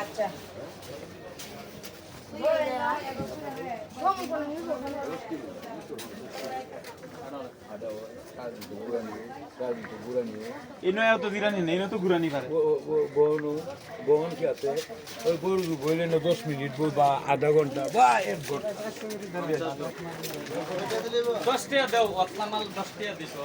আচ্ছা। এনো এত দিরানি নেই তো ঘুরানি পারে। বহন কি আছে? ওই গরু বইলে না দশ মিনিট বই বা আধা ঘণ্টা বা এক ঘণ্টা। দশ টাকা দাও অতলা মাল দশ টাকা দিছো।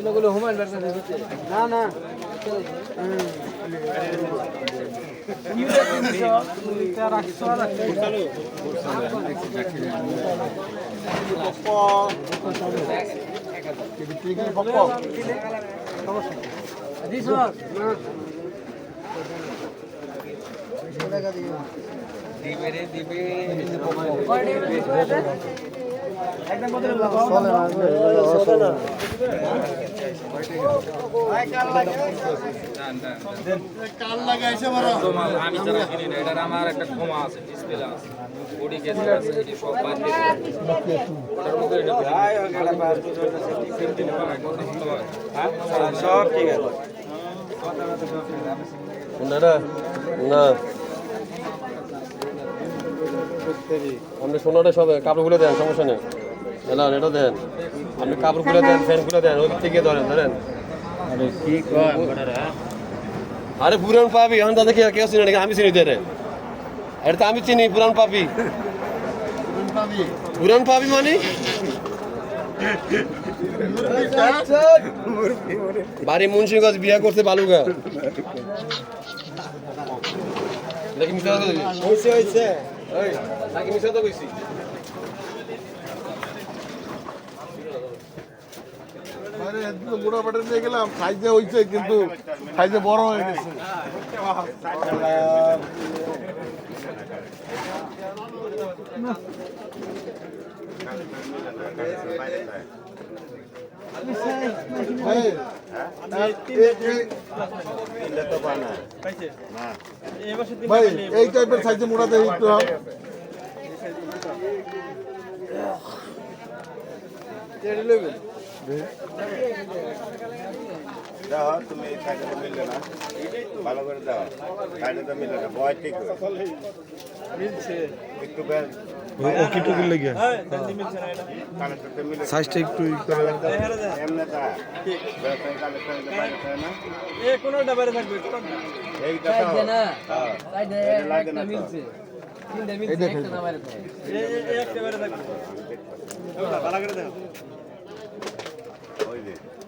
এগুলো হুমায়ুন বার্সা দিচ্ছে না না দিবে রে দিবে আমার একটা ক্ষমা আছে ডিসপ্লে আছে সব বাদ দিয়ে সব ঠিক আছে না। আপনি সোনাটা সব কাপড় খুলে দেন সমস্যা নেই। না এটা দেন। আপনি কাপড় খুলে দেন ফ্যান খুলে দেন ওই থেকে ধরেন ধরেন। আরে পুরান পাবি এখন তাদের কেউ কেউ চিনি আমি চিনি রে এটা তো আমি চিনি পুরান পাবি পুরান পাবি মানে? বাড়ি মুন্সিগঞ্জ বিয়া করছে বালুগা। নাকি মিশা হয়েছে হয়েছে বুড়া পাটে নিয়ে গেলাম সাইজে হয়েছে কিন্তু সাইজে বড় হয়ে গেছে। এই- ভাই, এই টাইপের সাইজে মোড়াতে দাও, তুমি সাইডে তো মিললে না। ভালো করে দাও। সাইডে তো মিললে না বয় ঠিক একটু বেশ কিটুকির লেগে। সাইজটা একটু এ থাকবে লাগে না এই দেখেন। এ একটা বাইরে থাকবে। ভালো করে দেখো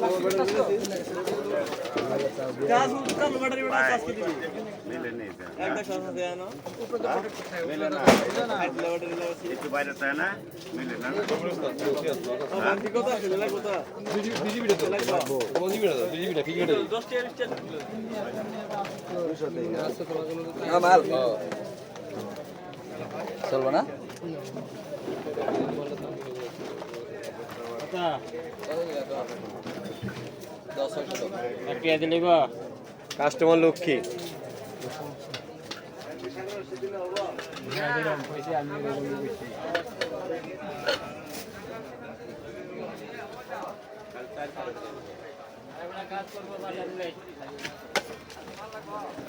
এটা পাস করে দাও এটা পাস করে দাও চালু হয় না? তুমি নিয়ে যাও তুমি কি অন্য লোক না উঠে তুমি দিয়ে যাবা এই কানেক্টর তো পাইছে দেয়ার চা যদি না উঠে তুমি অন্য লোক দেন দিয়ে এটা কানেক্টর পাইছে নি কাজ কাজ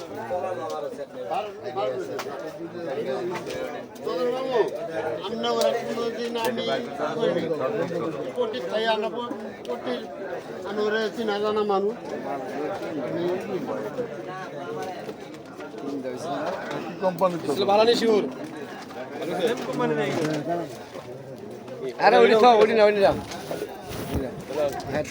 একটা কাজ আছে জানো মিলে না ব্যাটারি লাগাচ্ছি একটু বাইরে তাই না মিলে না বাকি কত আছে বেলা কত বিজিবিটা তো বিজিবিটা তো বিজিবিটা কি কেটে 10 টাকা 20 টাকা মাল চলবো না কাস্টমার লক্ষ্মী মানুষ আরে ওইটা ওইটা না ওইটা